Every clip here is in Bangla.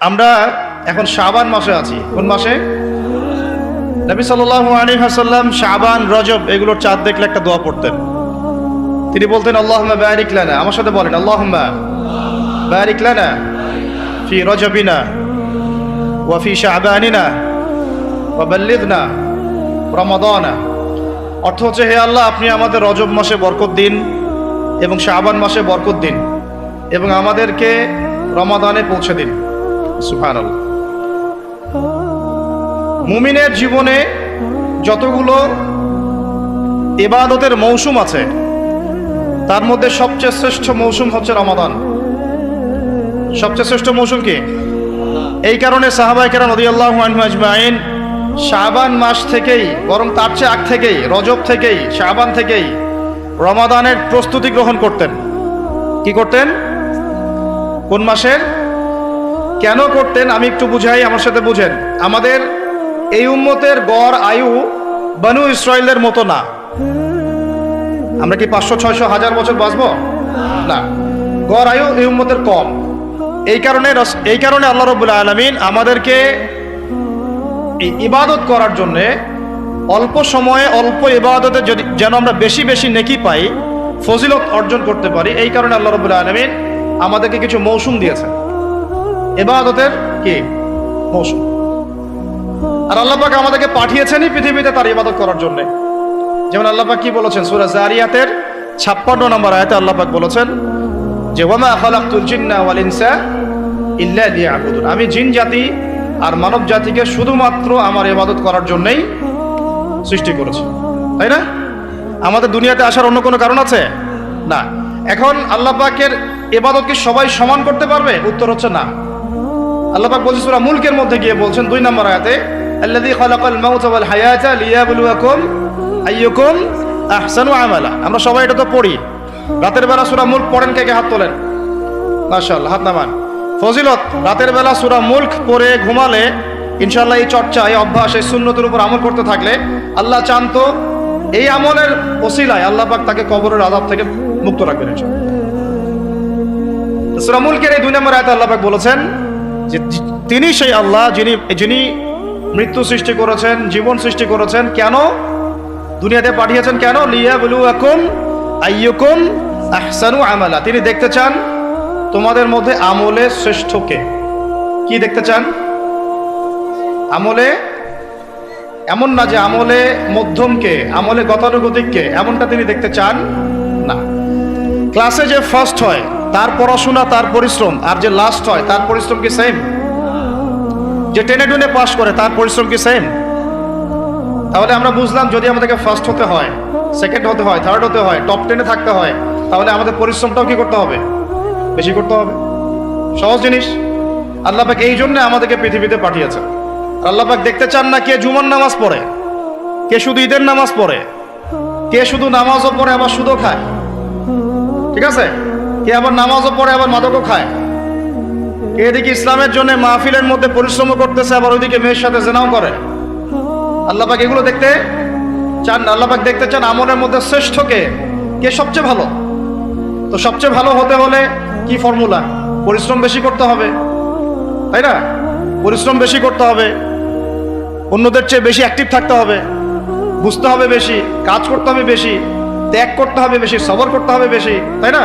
আমরা এখন শাবান মাসে আছি। কোন মাসে? নবী সাল্লাল্লাহু আলাইহি হাসাল্লাম শাবান, রজব এগুলোর চাঁদ দেখলে একটা দোয়া পড়তেন। তিনি বলতেন, আল্লাহুম্মা বারিক লানা। আমার সাথে বলেন, আল্লাহুম্মা বারিক লানা ফি রজবিনা ওয়া ফি শাবানিনা ওয়া বাল্লিগনা রমাদানা। অর্থ হচ্ছে, হে আল্লাহ, আপনি আমাদের রজব মাসে বরকত দিন এবং শাবান মাসে বরকত দিন এবং আমাদেরকে রমাদানে পৌঁছে দিন। মুমিনের জীবনে যতগুলো এবাদতের মৌসুম আছে, তার মধ্যে সবচেয়ে শ্রেষ্ঠ মৌসুম হচ্ছে রমাদান। সবচেয়ে শ্রেষ্ঠ মৌসুম কি? এই কারণে সাহাবাই কেরাম রদিয়াল্লাহ আজমাইন শাবান মাস থেকেই, বরং তার চেয়ে আগ থেকেই, রজব থেকেই, শাবান থেকেই রমাদানের প্রস্তুতি গ্রহণ করতেন। কি করতেন? কোন মাসের? কেন করতেন আমি একটু বুঝাই, আমার সাথে বুঝেন। আমাদের এই উম্মতের গড় আয়ু বানু ইসরায়েলের মতো না। আমরা কি পাঁচশো, ছয়শো, হাজার বছর বাঁচবো? না। গড় আয়ু এই উম্মতের কম। এই কারণে এই কারণে আল্লাহ রবুল্লা আলমিন আমাদেরকে এই ইবাদত করার জন্যে অল্প সময়ে অল্প ইবাদতে যদি, যেন আমরা বেশি বেশি নেকি পাই, ফজিলত অর্জন করতে পারি, এই কারণে আল্লাহ রবুল্লা আলমিন আমাদেরকে কিছু মৌসুম দিয়েছেন। এবাদতের কি? মৌসুম। আর আল্লাহ পাক আমাদেরকে পাঠিয়েছেনই পৃথিবীতে তার ইবাদত করার জন্য। যেমন আল্লাহ পাক কি বলেছেন? সূরা জারিয়াতের 56 নম্বর আয়াতে আল্লাহ পাক বলেছেন যে ওয়ামা খালাকতুল জিন্না ওয়াল ইনসা ইল্লা লিয়াবুদুন। আমি জিন জাতি আর মানব জাতিকে শুধুমাত্র আমার ইবাদত করার জন্যই সৃষ্টি করেছি। তাই না? আমাদের দুনিয়াতে আসার অন্য কোনো কারণ আছে? না। এখন আল্লাহ পাকের ইবাদত কি সবাই সমান করতে পারবে? উত্তর হচ্ছে না। আল্লাহ পাক বলছে সূরা মুলকের মধ্যে গিয়ে বলছেন দুই নম্বর আয়াতে, আল্লাযী খালাকাল মাউতা ওয়াল হায়াতা লিয়াবলুয়াকুম আইয়ুকুম আহসানু আমালা। আমরা সবাই এটা তো পড়ি। রাতের বেলা সূরা মুলক পড়েন কে কে? হাত তোলেন। মাশাআল্লাহ, হাত নামান। ফজিলত, রাতের বেলা সূরা মুলক পড়ে ঘুমালে ইনশাআল্লাহ এই চর্চা, এই অভ্যাস, এই সুন্নতের উপর আমল করতে থাকলে আল্লাহ চান তো এই আমলের ওসিলায় আল্লাহ পাক তাকে কবরের আযাব থেকে মুক্ত রাখবেন সূরা মুলকের এই দুই নম্বর আয়াতে আল্লাহ পাক বলেছেন যে তিনি সেই আল্লাহ যিনি যিনি মৃত্যু সৃষ্টি করেছেন, জীবন সৃষ্টি করেছেন, কেন? দুনিয়াতে পাঠিয়েছেন কেন? লিয়া বলু এখন আইয়ুকুম আহসানু আমালা। তিনি দেখতে চান তোমাদের মধ্যে আমলে শ্রেষ্ঠকে কি? দেখতে চান? আমলে? এমন না যে আমলে মধ্যমকে আমলে গতানুগতিককে এমনটা তিনি দেখতে চান না। ক্লাসে যে ফার্স্ট হয় তার পড়াশোনা, তার পরিশ্রম, আর যে লাস্ট হয়, তার পরিশ্রম কি সেম যে টেনে টুনে পাস করে, তার পরিশ্রম কি সেম তাহলে আমরা বুঝলাম যদি আমাদেরকে ফার্স্ট হতে হয় সেকেন্ড হতে হয় থার্ড হতে হয় টপ টেনে থাকতে হয়, তাহলে আমাদের পরিশ্রমটাও কি করতে হবে? বেশি করতে হবে। সহজ জিনিস। আল্লাহ পাক এই জন্য আমাদেরকে পৃথিবীতে পাঠিয়েছেন। আর আল্লাহ পাক দেখতে চান না কে জুমার নামাজ পড়ে, কে শুধু ঈদের নামাজ পড়ে, কে শুধু নামাজও পড়ে, আবার সুদও খায়। ঠিক আছে? কে আবার নামাজও পড়ে, আবার মাদকও খায়? কে এদিকে ইসলামের জন্য মাহফিলের মধ্যে পরিশ্রমও করতেছে, আবার ওইদিকে মেয়ের সাথে জেনাও করে। আল্লাহ পাক এগুলো দেখতে চান। আল্লাহ দেখতে চান আমলের মধ্যে শ্রেষ্ঠ কে কে সবচেয়ে ভালো? তো সবচেয়ে ভালো হতে হলে কি ফর্মুলা? পরিশ্রম বেশি করতে হবে, তাই না? পরিশ্রম বেশি করতে হবে, অন্যদের চেয়ে বেশি অ্যাক্টিভ থাকতে হবে, বুঝতে হবে বেশি, কাজ করতে হবে বেশি, ত্যাগ করতে হবে বেশি, সবর করতে হবে বেশি, তাই না?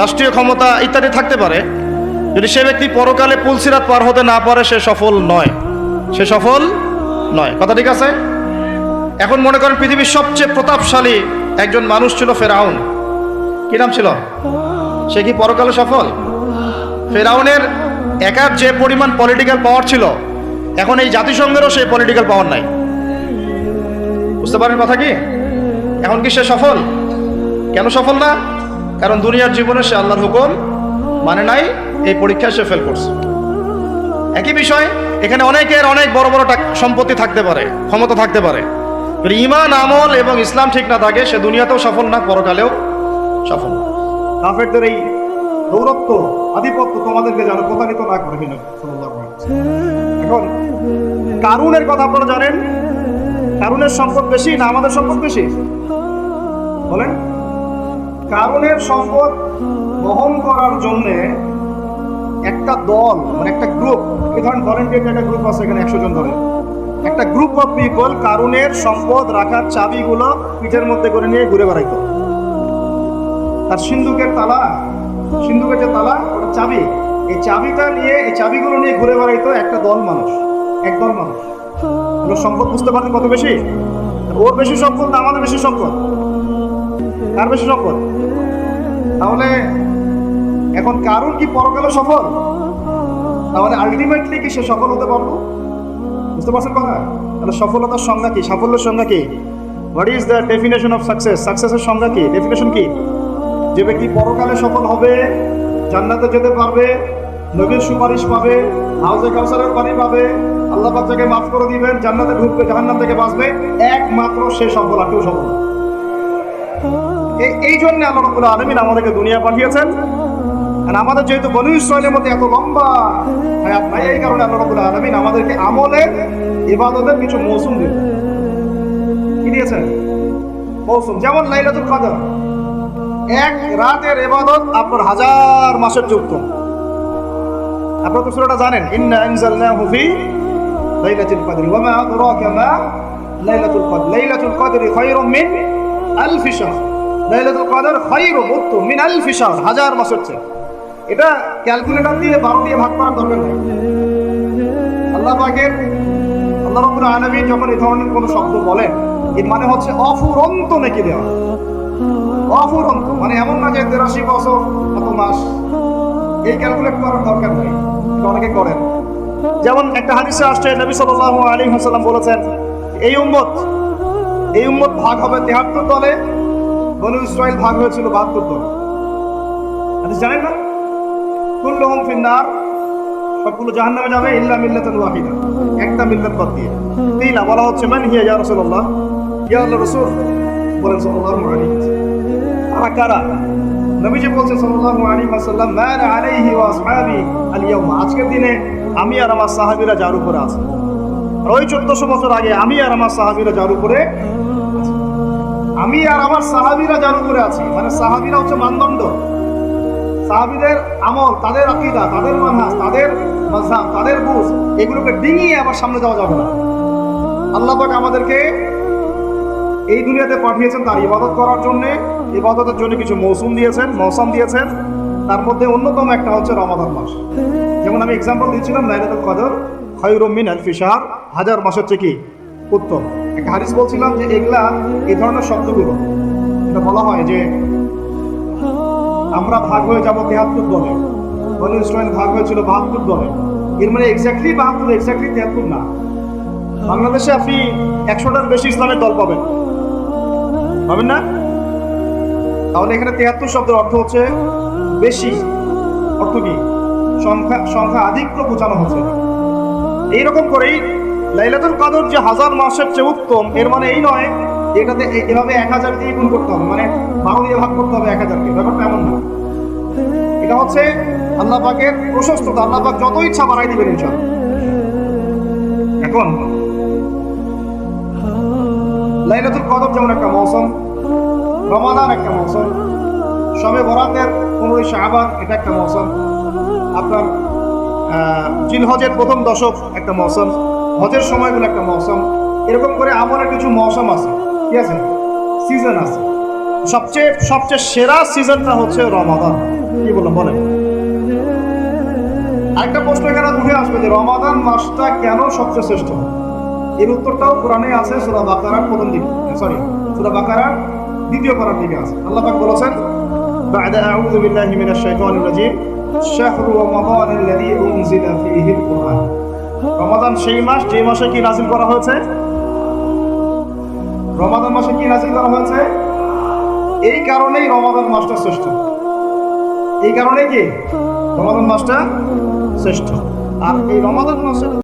রাষ্ট্রীয় ক্ষমতা ইত্যাদি থাকতে পারে। যদি সে ব্যক্তি পরকালে পুলসিরাত পার হতে না পারে, সে সফল নয়। সে সফল নয়। কথা ঠিক আছে? এখন মনে করেন পৃথিবীর সবচেয়ে প্রতাপশালী একজন মানুষ ছিল ফেরাউন। কি নাম ছিল? সে কি পরকালে সফল? ফেরাউনের একার যে পরিমাণ পলিটিক্যাল পাওয়ার ছিল, এখন এই জাতিসংঘেরও সেই পলিটিক্যাল পাওয়ার নাই। বুঝতে পারেন কথা কি? এখন কি সে সফল? কেন সফল না? কারণ দুনিয়ার জীবনে সে আল্লাহর হুকুম মানে নাই, এই পরীক্ষায় সে ফেল করছে। একই বিষয়, এখানে অনেকের অনেক বড় বড় সম্পত্তি থাকতে পারে, ক্ষমতা থাকতে পারে। ইমান আমল এবং ইসলাম ঠিক না থাকে, সে দুনিয়াতেও সফল না, পরকালেও সফল না। কাফেরদের এই দৌরত্ব, আধিপত্য তোমাদেরকে যেন প্রতারিত না করে এখন, কারুনের কথা আপনারা জানেন? কারুনের সম্পদ বেশি না আমাদের সম্পদ বেশি? বলেন। কারণের সম্পদ বহন করার জন্য একটা দল মানে একটা গ্রুপ এই ধরেন ভলেন্টিয়ার একটা গ্রুপ আছে এখানে একশো জন ধরে। একটা গ্রুপ অফ পিপল কারণের সম্পদ রাখার চাবিগুলো পিঠের মধ্যে করে নিয়ে ঘুরে বেড়াইত। তার সিন্ধুকের তালা, সিন্ধুকের যে তালা, ওটা চাবি। এই চাবিটা নিয়ে, এই চাবিগুলো নিয়ে ঘুরে বেড়াইতো একটা দল মানুষ, এক দল মানুষ। ওর সম্পদ বুঝতে পারতেন কত বেশি? ওর বেশি সম্পদ আমাদের বেশি সম্পদ? কার বেশি সম্পদ? তাহলে এখন কারুর কি পরকালে সফল? তাহলে আলটিমেটলি কি সে সফল হতে পারব বুঝতে পারছেন কথা? তাহলে সফলতার সংজ্ঞা কি? সাফল্যের সংজ্ঞা কি? What is the definition of success সাকসেসের সংজ্ঞা কি? ডেফিনেশন কি? যে ব্যক্তি পরকালে সফল হবে, জান্নাতে যেতে পারবে, নবীর সুপারিশ পাবে, হাউজে কাউসারের পানি পাবে, আল্লাহ তাকে মাফ করে দিবেন, জান্নাতে ঢুকবে, জাহান্নাম থেকে বাঁচবে, একমাত্র সে সফল আর কেউ সফল এই জন্য আল্লাহ রাব্বুল আলামিন আমাদেরকে দুনিয়া পাঠিয়েছেন। আর আমাদের যেহেতু বনু ইসরায়েলের মধ্যে এত লম্বা হায়াত এই কারণে আল্লাহ রাব্বুল আলামিন আমাদেরকে আমলের ইবাদতের কিছু মৌসুম দিল কি দিয়েছেন? মৌসুম। যেমন লাইলাতুল কদর। এক রাতের ইবাদত আপনার হাজার মাসের যুক্ত আপনারা তো সূরাটা জানেন, ইন্না আনজালনাহু ফি লাইলাতুল কদর ওয়া মা আদরাকা মা লাইলাতুল কদর। লাইলাতুল কদর খায়রুম মিন আলফি শাহর। লাইলাতুল মিন আলফি শাহর হাজার এটা ক্যালকুলেটর দিয়ে দিয়ে ভাগ করার দরকার নেই। আল্লাহ পাকের, আল্লাহ যখন এই ধরনের শব্দ বলেন, এর মানে হচ্ছে অফুরন্ত নেকি দেওয়া। অফুরন্ত মানে এমন না যে তেরাশি বছর এত মাস। এই ক্যালকুলেট করার দরকার নেই অনেকে করেন। যেমন একটা হাদিসে আসছে, নবী সাল্লাল্লাহু আলাইহি ওয়াসাল্লাম বলেছেন, এই উম্মত এই উম্মত ভাগ হবে তেহাত্তর দলে বনু ইসরাইল ভাগ হয়েছিল বাহাত্তর দলে হাদিস জানেন না? কুল্লুহুম ফিন্নার, সবগুলো জাহান্নামে যাবে, ইল্লা মিল্লাতুন ওয়াহিদা। একটা মিল্লাত বাদ দিয়ে। তিলা বলা হচ্ছে মান হিয়া ইয়া রাসূলুল্লাহ। ইয়া আল্লাহ রাসূল বলেন সাল্লাল্লাহু আলাইহি তারা কারা? নবীজি বলছেন সাল্লাল্লাহু আলাইহি ওয়াসাল্লাম মান আলাইহি ওয়া আসহাবি আল ইয়াউম। আজকের দিনে আমি আর আমার সাহাবীরা যার উপরে আছে। আর ওই চোদ্দশো বছর আগে আমি আর আমার সাহাবীরা যার উপরে। আমি আর আমার সাহাবীরা যার উপরে আছি মানে সাহাবীরা হচ্ছে মানদণ্ড। সাহাবীদের আমল, তাদের আকিদা, তাদের মানহাজ, তাদের মাযহাব, তাদের বুঝ, এগুলোকে ডিঙিয়ে আবার সামনে যাওয়া যাবে না। আল্লাহ পাক আমাদেরকে এই দুনিয়াতে পাঠিয়েছেন তার ইবাদত করার জন্য। ইবাদতের জন্য কিছু মৌসুম দিয়েছেন মৌসুম দিয়েছেন। তার মধ্যে অন্যতম একটা হচ্ছে রমাদান মাস। যেমন আমি এক্সাম্পল দিয়েছিলাম, লাইলাতুল কদর, খয়রুম মিন আলফি শাহর, হাজার মাসের চেয়ে কি উত্তম। একটা হাদিস বলছিলাম যে এগুলা এই ধরনের শব্দগুলো। এটা বলা হয় যে, আমরা ভাগ হয়ে যাব তেহাত্তর দলে। বনু ভাগ হয়েছিল বাহাত্তর দলে। এর মানে এক্স্যাক্টলি বাহাত্তর এক্স্যাক্টলি তেহাত্তর না। বাংলাদেশে আপনি একশোটার বেশি ইসলামের দল পাবেন। পাবেন না? তাহলে এখানে তেহাত্তর শব্দের অর্থ হচ্ছে বেশি। অর্থ কি? সংখ্যা সংখ্যা আধিক্য বোঝানো হচ্ছে। এইরকম করেই লাইলাতুল কাদর যে হাজার মাসের চেয়ে উত্তম, এর মানে এই নয় এটাতে এভাবে এক হাজার দিয়ে গুণ করতে হবে মানে বারো দিয়ে ভাগ করতে হবে এক হাজারকে। ব্যাপারটা এমন না। এটা হচ্ছে আল্লাহ পাকের প্রশস্ততা। আল্লাহ পাক যত ইচ্ছা বাড়াই দিবেন ইনশাআল্লাহ। এখন, লাইলাতুল কদর যেমন একটা মৌসুম, রমাদান একটা মৌসুম, সবে বরাতের পনেরোই শাহবান এটা একটা মৌসুম, আপনার জিলহজের প্রথম দশক একটা মৌসুম হজের সময়গুলো একটা মৌসুম এরকম করে আমলের কিছু মৌসুম আছে কি আছে সিজন আছে সবচেয়ে সবচেয়ে সেরা সিজনটা হচ্ছে রমাদান কি বললাম বলেন আরেকটা প্রশ্ন এখানে উঠে আসবে যে রমাদান মাসটা কেন সবচেয়ে শ্রেষ্ঠ এর উত্তরটাও কোরআনে আছে সূরা বাকারার প্রথম দিকে সরি সূরা বাকারার দ্বিতীয় পারার দিকে আছে আল্লাহ পাক বলেছেন بعد أعوذ بالله من الشيطان الرجيم شهر رمضان الذي أنزل فيه القرآن রমাদান সেই মাস, যে মাসে কি নাজিল করা হয়েছে? রমাদান মাসে কি নাজিল করা হয়েছে? এই কারণেই রমাদান মাসটা শ্রেষ্ঠ। এই কারণে কি? রমাদান মাসটা শ্রেষ্ঠ। আর এই রমাদান মাসের